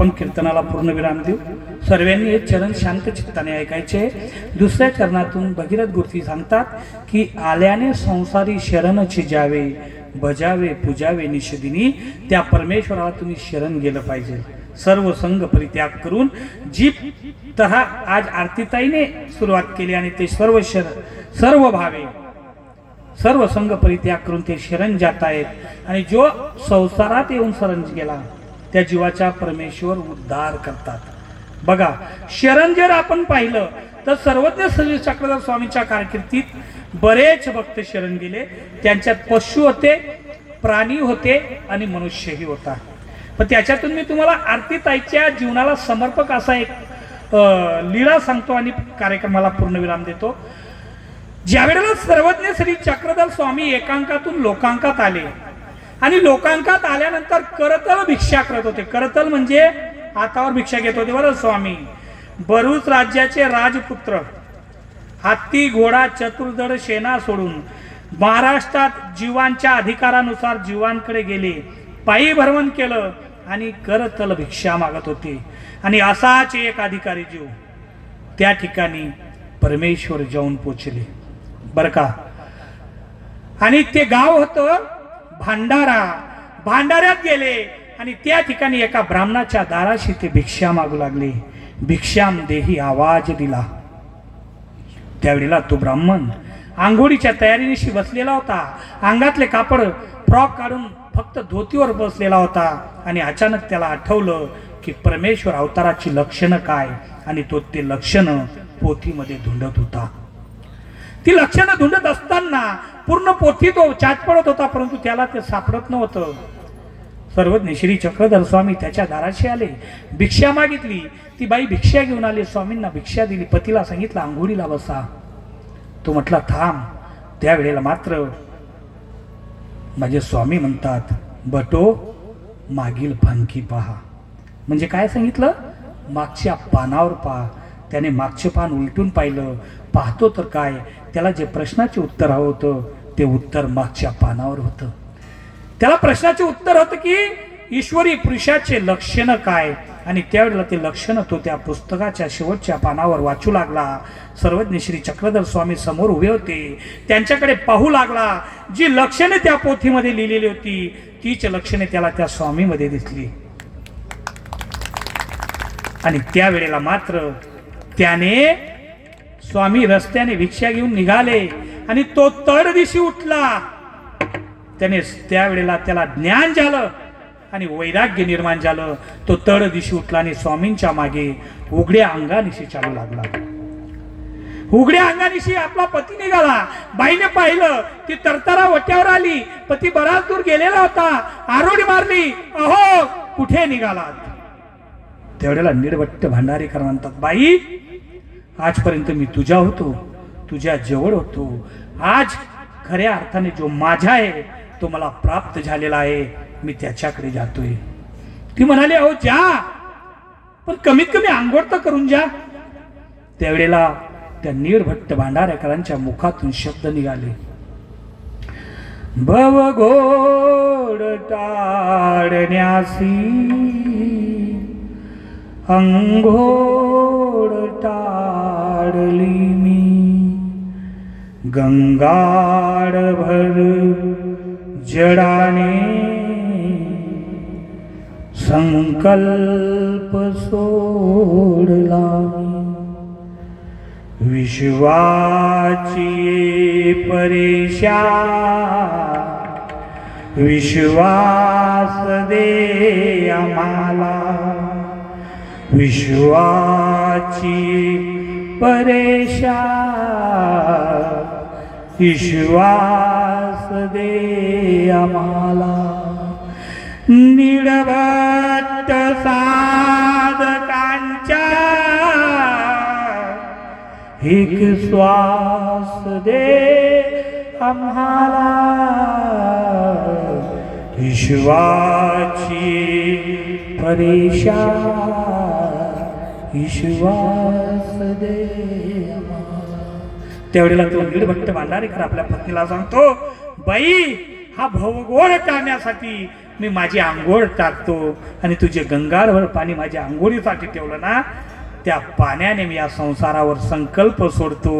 आपण कीर्तनाला पूर्ण विराम देऊ. सर्वांनी हे चरण शांत चित्ताने ऐकायचे. दुसऱ्या चरणातून भगीरथ गोष्टी सांगतात की आल्याने संसारी शरणची जावे बजावे पूजावे निषदिनी त्या परमेश्वराला तुम्ही शरण गेलं पाहिजे. सर्व संघ परित्याग करून जी तहा आज आरतीताईने सुरुवात केली आणि ते सर्व शर सर्व भावे सर्व संघ परित्याग करून ते शरण जात आहेत आणि जो संसारात येऊन शरण गेला त्या जीवाचा परमेश्वर उद्धार करतात. बघा शरण जर आपण पाहिलं तर सर्वज्ञ श्री चक्रधर स्वामींच्या कारकिर्दीत बरेच भक्त शरण गेले. त्यांच्यात पशु होते प्राणी होते आणि मनुष्यही होता. पण त्याच्यातून मी तुम्हाला आरतीताईच्या जीवनाला समर्पक असा एक लीळा सांगतो आणि कार्यक्रमाला पूर्णविराम देतो. ज्यावेळेला सर्वज्ञ श्री चक्रधर स्वामी एकांकातून लोकांकात आले आणि लोकांकात आल्यानंतर करतल भिक्षा करत होते. करतल म्हणजे हातावर भिक्षा घेत होते. बरं स्वामी भरूच राज्याचे राजपुत्र हत्ती घोडा चतुर्दड सेना सोडून महाराष्ट्रात जीवांच्या अधिकारानुसार जीवांकडे गेले. पायी भ्रमण केलं आणि करतल भिक्षा मागत होते. आणि असाच एक अधिकारी जीव त्या ठिकाणी परमेश्वर जाऊन पोचले. बर का? आणि ते गाव होतं भांडारा भांडाऱ्यात गेले आणि त्या ठिकाणी एका ब्राह्मणाच्या दाराशी ते भिक्षा मागू लागले. भिक्षाम देही आवाज दिला. त्यावेळेला तो ब्राह्मण. आंघोळीच्या तयारीनिशी बसलेला होता. अंगातले कापड फ्रॉक काढून फक्त धोतीवर बसलेला होता आणि अचानक त्याला आठवलं की परमेश्वर अवताराची लक्षणं काय आणि तो ते लक्षणं पोथीमध्ये धुंडत होता. ती लक्षणं धुंडत असताना पूर्ण पोथी तो चाट पडत होता परंतु त्याला ते सापडत नव्हतं. सर्वज्ञ श्री चक्रधर स्वामी त्याच्या दाराशी आले. भिक्षा मागितली. ती बाई भिक्षा घेऊन आली. स्वामींना भिक्षा दिली. पतीला सांगितलं आंघोळीला बसा. तो म्हटला थांब. त्यावेळेला मात्र माझे स्वामी म्हणतात बटो मागील फांकी पहा. म्हणजे काय सांगितलं? मागच्या पानावर पहा त्याने मागचे पान उलटून पाहिलं. पाहतो तर काय त्याला जे प्रश्नाचे उत्तर हवं होतं ते उत्तर मागच्या पानावर होतं. त्याला प्रश्नाचे उत्तर होतं की ईश्वरी पुरुषाचे लक्षण काय? आणि त्यावेळेला ते लक्षणं तो त्या पुस्तकाच्या शेवटच्या पानावर वाचू लागला. सर्वज्ञ श्री चक्रधर स्वामी समोर उभे होते. त्यांच्याकडे पाहू लागला. जी लक्षणे त्या पोथीमध्ये लिहिलेली होती तीच लक्षणे त्याला त्या स्वामीमध्ये दिसली. आणि त्यावेळेला मात्र त्याने स्वामी रस्त्याने भिक्षा घेऊन निघाले. आणि तो तड दिशी उठला. त्याने त्यावेळेला त्याला ज्ञान झालं आणि वैराग्य निर्माण झालं. तो तड दिशी उठला आणि स्वामींच्या मागे उघड्या अंगानिशी चालू लागला. उघड्या अंगानिशी आपला पती निघाला. बाईने पाहिलं ती तरतरा वट्यावर आली. पती बराच दूर गेलेला होता. आरोडी मारली. अहो कुठे निघालात? तेवढ्याला निर्वट्ट भांडारीकर म्हणतात बाई आजपर्यंत मी तुझ्या होतो. तुझ्या जवळ होतो. आज खऱ्या अर्थाने जो माझा आहे तो मला प्राप्त झालेला आहे मी त्याच्याकडे जातोय. ती म्हणाली अहो जा. पण कमीत कमी आंघोळ तर करून जा. त्यावेळेला त्या निर्भट्ट भांडारेकरांच्या मुखातून शब्द निघाले. भव गोड टाळण्यासी अंघोळ टाळली मी. गंगाडभर जडाने संकल्प सोडला विश्वाची परेशा विश्वास दे आम्हाला. विश्वाची परेशा विश्वास दे आम्हाला निडभट्ट साधकांच्या एक श्वास दे आम्हाला विश्वाची परेशा विश्वास दे आम्हाला. त्यावेळेला तो नीडभट्ट भांडारेकर आपल्या पत्नीला सांगतो बाई हा भवगोळ टाळण्यासाठी मी माझी आंघोळ टाकतो आणि तुझे गंगारभर पाणी माझ्या आंघोळीसाठी ठेवलं ना त्या पाण्याने मी या संसारावर संकल्प सोडतो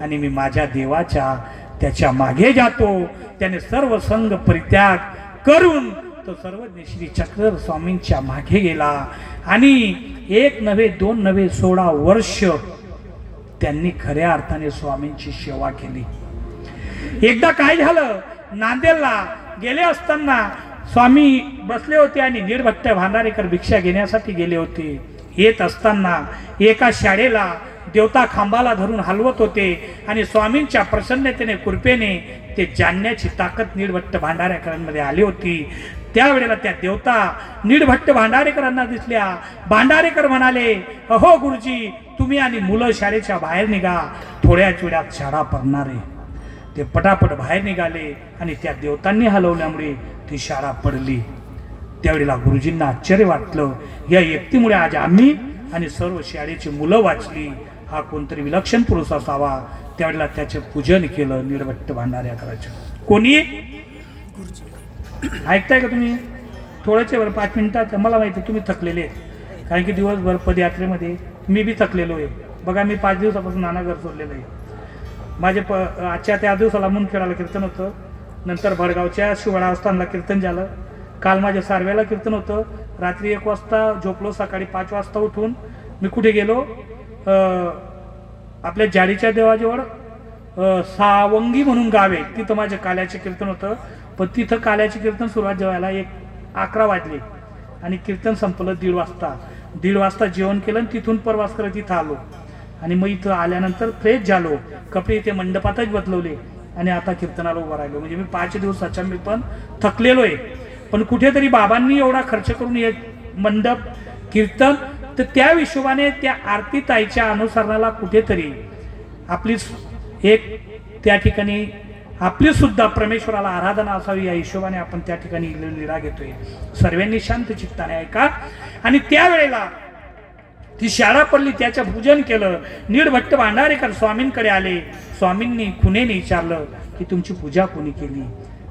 आणि मी माझ्या देवाच्या त्याच्यामागे जातो. त्याने सर्व संघ परित्याग करून तो सर्वज्ञ श्री चक्र स्वामींच्या मागे गेला आणि एक नव्हे दोन नव्हे सोळा वर्ष त्यांनी खऱ्या अर्थाने स्वामींची सेवा केली. एकदा काय झालं? नांदेडला गेले असताना स्वामी बसले होते आणि निर्भट्ट भांडारेकर भिक्षा घेण्यासाठी गेले होते. येत असताना एका शाळेला देवता खांबाला धरून हलवत होते आणि स्वामींच्या प्रसन्नतेने कृपेने ते जाणण्याची ताकद निर्भट्ट भांडारेकरांमध्ये आली होती. त्यावेळेला त्या देवता निर्भट्ट भांडारेकरांना दिसल्या. भांडारेकर म्हणाले अहो गुरुजी तुम्ही आणि मुलं शाळेच्या बाहेर निघा. थोड्या वेळात शाळा पडणार आहे. ते पटापट बाहेर निघाले आणि त्या देवतांनी हलवल्यामुळे ती शाळा पडली. त्यावेळेला गुरुजींना आश्चर्य वाटलं. या व्यक्तीमुळे आज आम्ही आणि सर्व शाळेची मुलं वाचली. हा कोणतरी विलक्षण पुरुष असावा. त्यावेळेला त्याचे पूजन केलं निर्भट्ट भांडाऱ्या करायचं कोणी ऐकताय का तुम्ही? थोडंच बरं पाच मिनिटात मला माहिती आहे तुम्ही थकलेले आहेत. कारण की दिवसभर पदयात्रेमध्ये मी बी थकलेलो आहे. बघा मी पाच दिवसापासून नाना घर सोडलेलं आहे. माझे प आजच्या त्या दिवसाला मुनखेडाला कीर्तन होतं. नंतर भडगावच्या शिवणास्थानला कीर्तन झालं. काल माझ्या सारव्याला कीर्तन होतं. रात्री एक वाजता झोपलो सकाळी पाच वाजता उठून मी कुठे गेलो? आपल्या जाडीच्या देवाजवळ सावंगी म्हणून गाव आहे. तिथं माझ्या काल्याचे कीर्तन होतं. पण तिथं काल्याची कीर्तन सुरुवात जेवायला एक अकरा वाजले आणि कीर्तन संपलं दीड वाजता. दीड वाजता जेवण केलं आणि तिथून प्रवास करत इथं आलो. आणि मग इथं आल्यानंतर फ्रेश झालो. कपडे इथे मंडपातच बदलवले आणि आता कीर्तनाला उभं राहिलो. म्हणजे मी पाच दिवसाच्या मी पण थकलेलो आहे पण कुठेतरी बाबांनी एवढा खर्च करून एक मंडप कीर्तन तर त्या हिशोबाने त्या आरती ताईच्या अनुसरणाला कुठेतरी आपली एक त्या ठिकाणी आपली सुद्धा परमेश्वराला आराधना असावी या हिशोबाने आपण त्या ठिकाणी लिरा घेतोय. सर्वांनी शांत चित्ताने ऐका. आणि त्यावेळेला ती शाळा पडली त्याचं पूजन केलं. निर्भट्ट भांडारेकर स्वामींकडे आले. स्वामींनी खुनेने विचारलं की तुमची पूजा कोणी केली?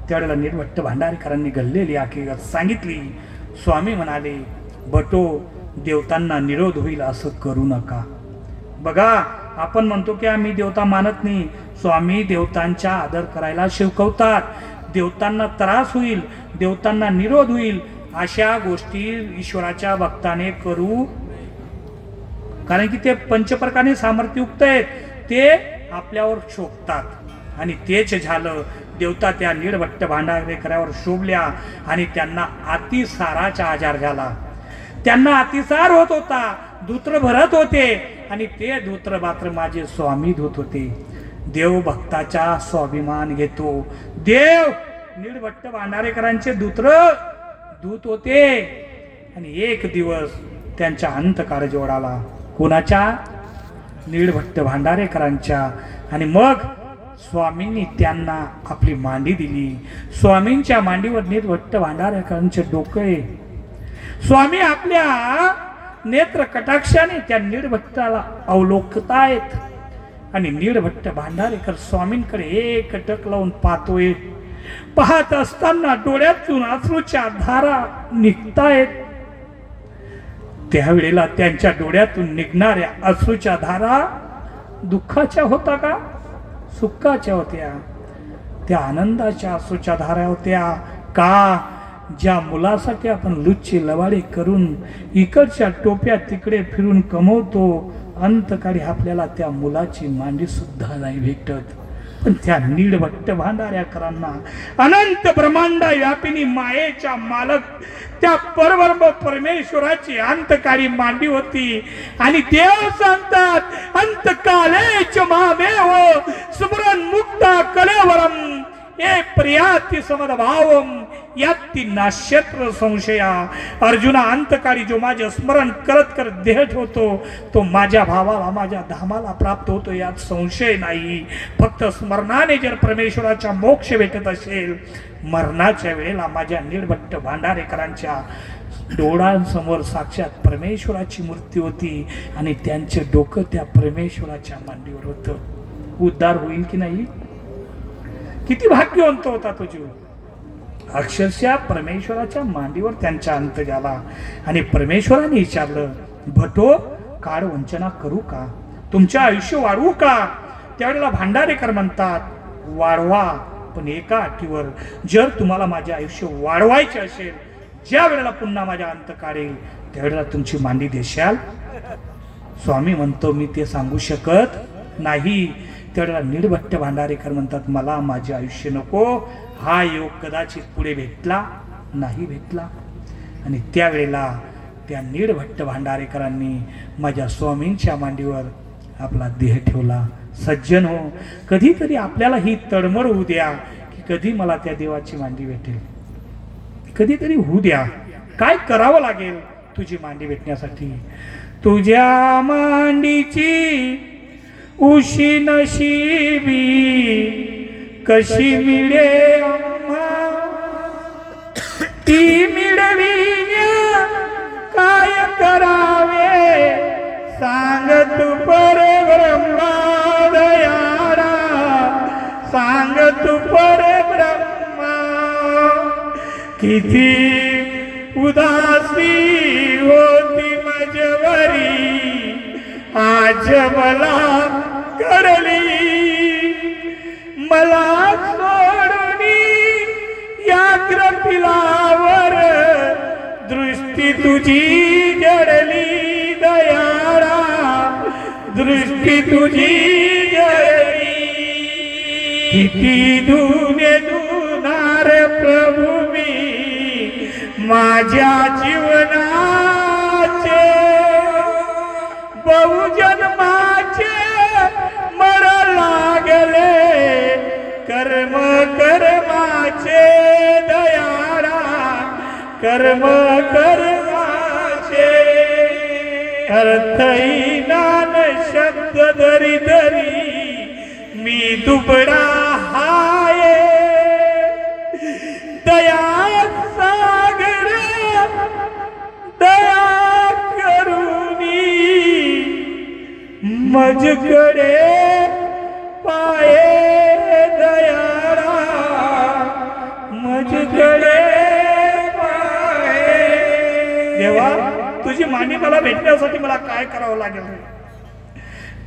त्यावेळेला निर्भट्ट भांडारेकरांनी घडलेली हकीकत सांगितली. स्वामी म्हणाले बटो देवतांना निरोध होईल असं करू नका. बघा आपण म्हणतो की आम्ही देवता मानत नाही. स्वामी देवतांचा आदर करायला शिकवतात देवतांना त्रास होईल देवतांना निरोध होईल अशा गोष्टी ईश्वराच्या भक्ताने करू कारण की ते पंचप्रकारे सामर्थ्ययुक्त आहेत. ते आपल्यावर शोभतात. आणि तेच झालं देवता त्या नीडभट्ट भांडारेकरावर शोभल्या आणि त्यांना अतिसाराचा आजार झाला. त्यांना अतिसार होत होता दूत्र भरत होते. आणि ते धोत्र मात्र माझे स्वामी धुत होते. देव भक्ताचा स्वाभिमान घेतो. देव निर्भट्ट भांडारेकरांचे दूत्र दूत होते. आणि एक दिवस त्यांच्या अंतकार जोडाला कोणाच्या नीडभट्ट भांडारेकरांच्या आणि मग स्वामींनी त्यांना आपली मांडी दिली. स्वामींच्या मांडीवर निर्भट्ट भांडारेकरांचे डोके स्वामी आपल्या नेत्र कटाक्षाने त्या नीडभट्टाला अवलोकतायत आणि नीडभट्ट भांडारेकर स्वामींकडे एक टक लावून पाहतोय पाहत असताना डोळ्यातून अश्रूच्या धारा निघतायत. त्यावेळेला त्यांच्या डोळ्यातून निघणाऱ्या अश्रूच्या धारा दुःखाच्या होता का? सुखाच्या होत्या. त्या आनंदाच्या अश्रूच्या धारा होत्या. का? ज्या मुलासाठी आपण लुच्चे लवाडे करून इकडच्या टोप्या तिकडे फिरून कमवतो अंतकाळी आपल्याला त्या मुलाची मांडी सुद्धा नाही भेटत. पण त्या नीडभट्ट भांडाऱ्याकरांना अनंत ब्रह्मांडा व्यापिनी मायेच्या मालक त्या परब्रह्म परमेश्वराची अंतकारी मांडी होती. आणि देव सांगतात अंतकालेच महादेव स्मरण मुक्ता कलेवरम ए प्रियाती समदभावम याती नाश्यत्र संशया अर्जुना अंतकाळी जो माझे स्मरण करत करत देह ठेवतो तो माझ्या भावाला माझ्या धामाला प्राप्त होतो यात संशय नाही फक्त स्मरणाने जर परमेश्वराचा मोक्ष भेटत असेल मरणाच्या वेळेला माझ्या निर्भट्ट भांडारेकरांच्या डोळ्यांसमोर साक्षात परमेश्वराची मूर्ती होती आणि त्यांचे डोकं त्या परमेश्वराच्या मांडीवर होतं उद्धार होईल की नाही किती भाग्यवंत होता तो जीव. अक्षरशः परमेश्वराच्या मांडीवर त्यांचा अंत झाला. आणि परमेश्वराने विचारलं भटो काळ वंचना करू का? तुमचे आयुष्य वाढवू का? त्यावेळेला भांडारेकर म्हणतात वाढवा पण एका अटीवर. जर तुम्हाला माझे आयुष्य वाढवायचे असेल ज्या वेळेला पुन्हा माझ्या अंत काढेल त्यावेळेला तुमची मांडी देशाल? स्वामी म्हणतो मी ते सांगू शकत नाही. त्यावेळेला निर्भट्ट भांडारेकर म्हणतात मला माझे आयुष्य नको हा योग कदाचित पुढे भेटला नाही भेटला. आणि त्यावेळेला त्या निर्भट्ट भांडारेकरांनी माझ्या स्वामींच्या मांडीवर आपला देह ठेवला. सज्जन हो कधीतरी आपल्याला ही तडमड होऊ द्या की कधी मला त्या देवाची मांडी भेटेल. कधीतरी होऊ द्या. काय करावं लागेल तुझी मांडी भेटण्यासाठी? तुझ्या मांडीची उशी नशिबी कशी मिळे ती मिळवी काय करावे? सांग तू पर दयाळा. सांग तू पर ब्रह्मा किती उदासी होती मजवरी आज मला करली. मला सोडून यात्र पिलावर दृष्टी तुझी जडली दयाळा. दृष्टी तुझी जडली. किती दुने दुनार प्रभू मी. माझ्या जीवनात बहुजन्माचे मर लागले. कर्म कर्माचे दयारा कर्म कर्माचे. अर्थही नान शब्द दरी दरी मी दुबडा मजकडे पाये दयाळा मजकडे पाये. देवा तुझी मांडी मला भेटण्यासाठी मला काय करावं लागेल?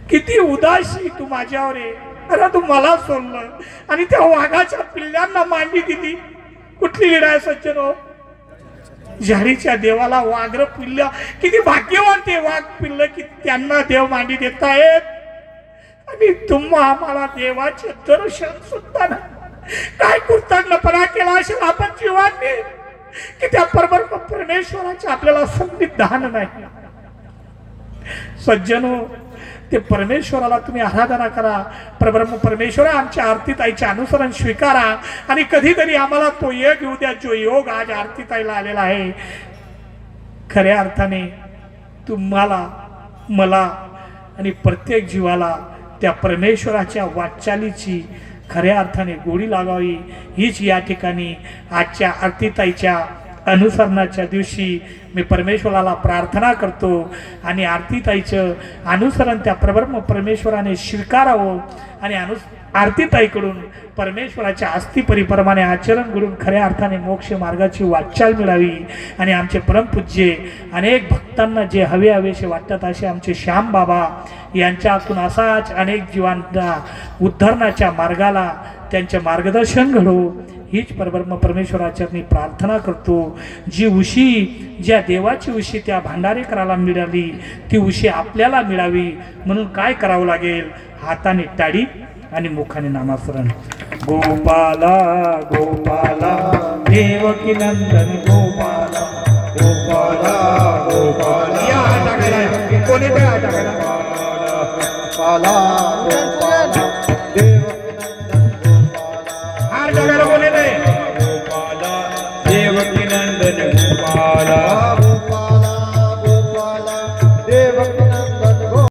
किती उदासी तू माझ्यावर आहे. अरे तू मला सोडलं. आणि त्या वाघाच्या पिल्ल्यांना मांडी दिली. कुठली लिडाय सज्जन हो? झरीच्या देवाला वाघर पिल्ल. किती भाग्यवान ते वाघ पिल्ल की त्यांना देव मांडी देतायत. आणि तुम्हा आम्हाला देवाचे दर्शन सुद्धा काय कृतज्ञपणा केला असेल आपण जीवांनी? की त्या परब्रह्म परमेश्वराचे आपल्याला संविधान नाही. सज्जनो ते परमेश्वराला तुम्ही आराधना करा. परब्रह्म परमेश्वरा आमच्या आरतीताईचे अनुसरण स्वीकारा. आणि कधीतरी आम्हाला तो योग येऊ द्या जो योग आज आरतीताईला आलेला आहे. खऱ्या अर्थाने तुम्हाला मला आणि प्रत्येक जीवाला त्या परमेश्वराच्या वाटचालीची खऱ्या अर्थाने गोडी लागावी. हीच या ठिकाणी आजच्या आरतीताईच्या अनुसरणाच्या दिवशी मी परमेश्वराला प्रार्थना करतो आणि आरतीताईचं अनुसरण त्या परब्रह्म परमेश्वराने स्वीकारावं आणि अनु आरतीताईकडून परमेश्वराच्या अस्थिपरिप्रमाणे आचरण घडून खऱ्या अर्थाने मोक्ष मार्गाची वाटचाल मिळावी आणि आमचे परमपूज्य अनेक भक्तांना जे हवे हवेसे वाटतात असे आमचे श्याम बाबा यांच्यातून असाच अनेक जीवांना उद्धरणाच्या मार्गाला त्यांचे मार्गदर्शन घडो. हीच परब्रह्म परमेश्वराच्या मी प्रार्थना करतो. जी उशी ज्या देवाची उशी त्या भांडारेकराला मिळाली ती उशी आपल्याला मिळावी म्हणून काय करावं लागेल? हाताने टाळी आणि मुखाने नामास्मरण गोपाला गोपाला देवकी नंदन गोपाला गोपाला गोपाला. कोणी ते